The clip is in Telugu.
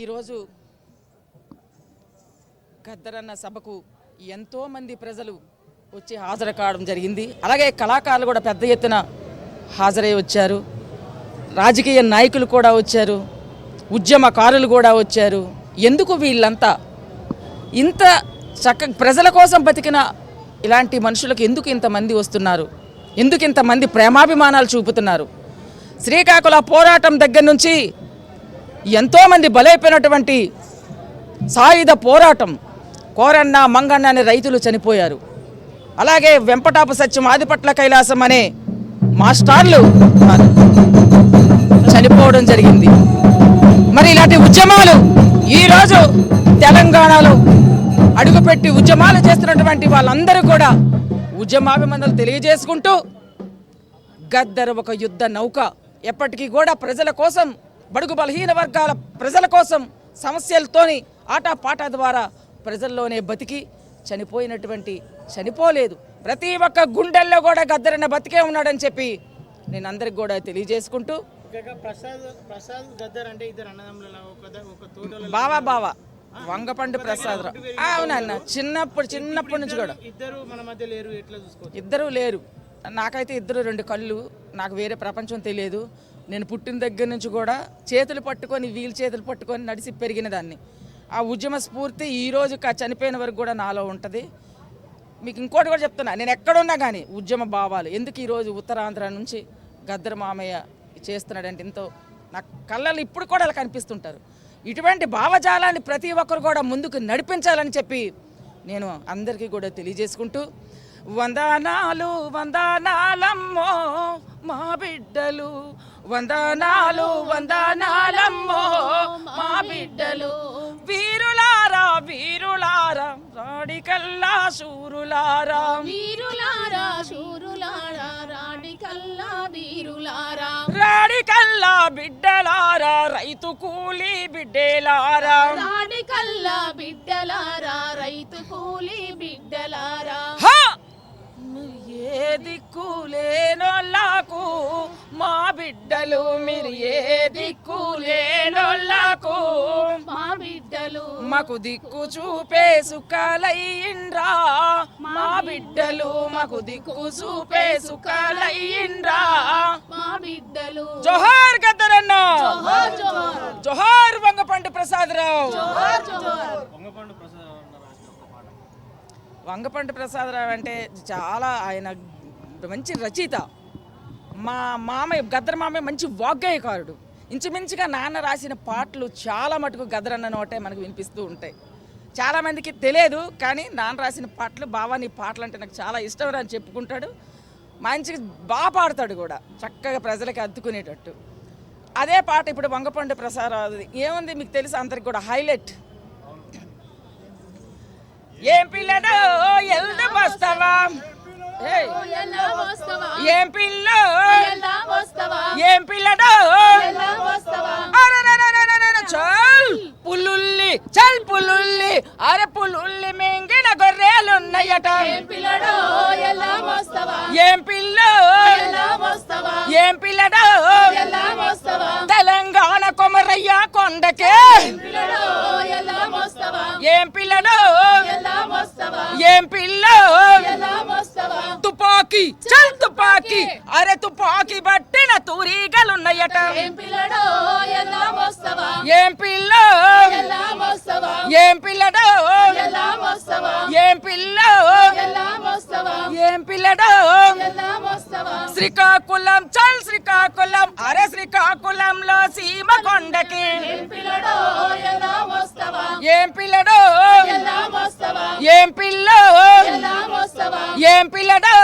ఈరోజు గద్దరన్న సభకు ఎంతోమంది ప్రజలు వచ్చి హాజరు కావడం జరిగింది. అలాగే కళాకారులు కూడా పెద్ద ఎత్తున హాజరై వచ్చారు. రాజకీయ నాయకులు కూడా వచ్చారు. ఉద్యమకారులు కూడా వచ్చారు. ఎందుకు వీళ్ళంతా ఇంత చక్క ప్రజల కోసం బతికిన ఇలాంటి మనుషులకు ఎందుకు ఇంతమంది వస్తున్నారు? ఎందుకు ఇంతమంది ప్రేమాభిమానాలు చూపుతున్నారు? శ్రీకాకుళ పోరాటం దగ్గర నుంచి ఎంతోమంది బలైపోయినటువంటి సాయుధ పోరాటం కోరన్న మంగన్న అనే రైతులు చనిపోయారు. అలాగే వెంపటాప సత్యం ఆదిపట్ల కైలాసం అనే మాస్టార్లు చనిపోవడం జరిగింది. మరి ఇలాంటి ఉద్యమాలు ఈరోజు తెలంగాణలో అడుగుపెట్టి ఉద్యమాలు చేస్తున్నటువంటి వాళ్ళందరూ కూడా ఉద్యమాభిమందలు తెలియజేసుకుంటూ గద్దర్ ఒక యుద్ధ నౌక. ఎప్పటికీ కూడా ప్రజల కోసం బడుగు బలహీన వర్గాల ప్రజల కోసం సమస్యలతోని ఆటపాట ద్వారా ప్రజల్లోనే బతికి చనిపోయినటువంటి చనిపోలేదు. ప్రతి ఒక్క గుండెల్లో కూడా గద్దరన్న బతికే ఉన్నాడని చెప్పి నేను అందరికి కూడా తెలియజేసుకుంటూ ప్రసాద్ ప్రసాద్ బావా బావా. వంగపండు ప్రసాదరావు అవునన్న చిన్నప్పుడు చిన్నప్పటి నుంచి కూడా. ఇద్దరు మన మధ్య లేరు ఎట్లా ఇద్దరూ లేరు. నాకైతే ఇద్దరు రెండు కళ్ళు. నాకు వేరే ప్రపంచం తెలియదు. నేను పుట్టిన దగ్గర నుంచి కూడా చేతులు పట్టుకొని వీల్ చేతులు పట్టుకొని నడిచి పెరిగిన దాన్ని. ఆ ఉద్యమ స్ఫూర్తి ఈ రోజు కా- చనిపోయిన వరకు కూడా నాలో ఉంటుంది. మీకు ఇంకోటి కూడా చెప్తున్నా నేను ఎక్కడున్నా కానీ ఉద్యమ భావాలు. ఎందుకు ఈరోజు ఉత్తరాంధ్ర నుంచి గద్దర మామయ్య చేస్తున్నాడంటే ఎంతో నా కళ్ళలు ఇప్పుడు కూడా అలా కనిపిస్తుంటారు. ఇటువంటి భావజాలాన్ని ప్రతి ఒక్కరు కూడా ముందుకు నడిపించాలని చెప్పి నేను అందరికీ కూడా తెలియజేసుకుంటూ వందనాలు వందనాలమ్మో మా బిడ్డలు. వందనాలు వందనాలమ్మో మా బిడ్డలు. వీరులారా వీరులారా రాడికల్లా శూరులారా వీరులారా శూరులారా రాడికల్లా వీరులారా. రాడికల్లా బిడ్డలారా రైతు కూలి బిడ్డలారా. రాడికల్లా బిడ్డలారా రైతు కూలి బిడ్డలారా! ఏ దిక్కు లేనోళ్ళకు మా బిడ్డలు మీరు ఏ దిక్కు లేనోళ్ళకు. మా బిడ్డలు మాకు దిక్కు చూపే సుఖాలయ్యిండ్రా. మా బిడ్డలు మాకు దిక్కు చూపే సుఖాలయ్యిండ్రా. మా బిడ్డలు జోహార్ గద్దరన్న. జోహార్ వంగపండు ప్రసాదరావు. జోహార్ జోహార్ వంగపండు ప్రసాద్ అన్న రాసిన ఒక పాట వంగపండు ప్రసాదరావు అంటే చాలా ఆయన మంచి రచయిత. మా మామయ్య గద్దర మామయ్య మంచి వాగ్గేయకారుడు. ఇంచుమించుగా నాన్న రాసిన పాటలు చాలా మటుకు గద్దరన్న నోటే మనకు వినిపిస్తూ ఉంటాయి. చాలామందికి తెలియదు కానీ నాన్న రాసిన పాటలు బావా నీ పాటలు అంటే నాకు చాలా ఇష్టం అని చెప్పుకుంటాడు. మంచిగా బాగా పాడతాడు కూడా చక్కగా ప్రజలకి అద్దుకునేటట్టు. అదే పాట ఇప్పుడు వంగపండు ప్రసాదరావు ఏముంది మీకు తెలుసు? అందరికి కూడా హైలైట్. ఏం పిల్లడో ఎల్లు వస్తావా ఏం పిల్ల? ఏం పిల్లడో? చల్. పులుల్లి చల్ పులుల్లి. అరే పులుల్లి మింగిన గొర్రెలున్నాయట. ఏం పిల్ల? ఏం పిల్ల? తుపాకీ చల్ తుపాకీ. అరే తుపాకీ బట్టిన తూరీగలున్నాయట. ఏం పిల్ల? ఏం పిల్లడో? ఏం పిల్ల? ఏం పిల్లడో? శ్రీకాకుళం చల్ శ్రీకాకుళం. అరే శ్రీకాకుళంలో సీమ కొండకి. ఏం పిల్లడో ఏం పిల్ల? ఏం పిల్లడో?